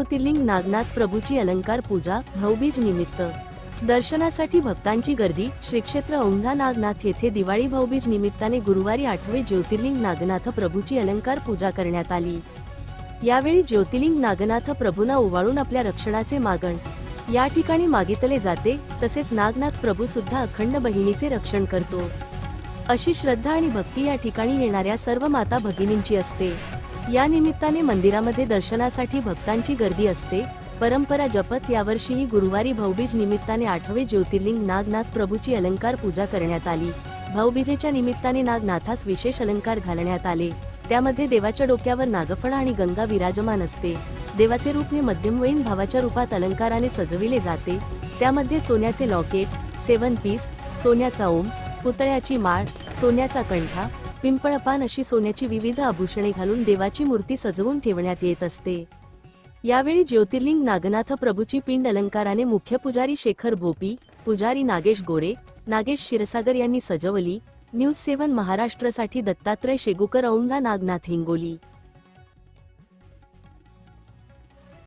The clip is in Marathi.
ज्योतिर्लिंग नागनाथ प्रभूची अलंकार पूजा भाऊबीज निमित्त. दर्शनासाठी भक्तांची गर्दी श्री क्षेत्र औंढा नागनाथ येथे दिवाळी भाऊबीज निमित्ताने गुरुवारी आठवे ज्योतिर्लिंग नागनाथ प्रभूची अलंकार पूजा करण्यात आली. यावेळी ज्योतिर्लिंग नागनाथ प्रभूंना ओवाळून आपल्या रक्षणाचे मागण. या ठिकाणी मागितले जाते तसेच नागनाथ प्रभू सुद्धा अखंड बहिणीचे रक्षण करतो. अशी श्रद्धा आणि भक्ती या ठिकाणी येणाऱ्या सर्व माता भगिनींची असते. या निमित्ताने मंदिरामध्ये दर्शनासाठी भक्तांची गर्दी असते. परंपरा जपत यावर्षीही गुरुवारी भाऊबीज निमित्ताने आठवे ज्योतिर्लिंग नागनाथ प्रभूची अलंकार पूजा करण्यात आली. भाऊबीजेच्या निमित्ताने नागनाथास विशेष अलंकार घालण्यात आले. त्यामध्ये देवाच्या डोक्यावर नागफळा आणि गंगा विराजमान असते. देवाचे रूप हे मध्यमवयीन भावाच्या रूपात अलंकाराने सजविले जाते. त्यामध्ये सोन्याचे लॉकेट सेवन पीस सोन्याचा ओम पुतळ्याची माळ सोन्याचा कंठा पिंपळपान अशी सोन्याची विविध आभूषणे घालून देवाची मूर्ती सजवून ठेवण्यात येत असते. यावेळी ज्योतिर्लिंग नागनाथ प्रभूची पिंड अलंकाराने मुख्य पुजारी शेखर भोपी पुजारी नागेश गोरे नागेश क्षीरसागर यांनी सजवली न्यूज सेवन महाराष्ट्रसाठी दत्तात्रय शेगुकर औंढा नागनाथ हिंगोली.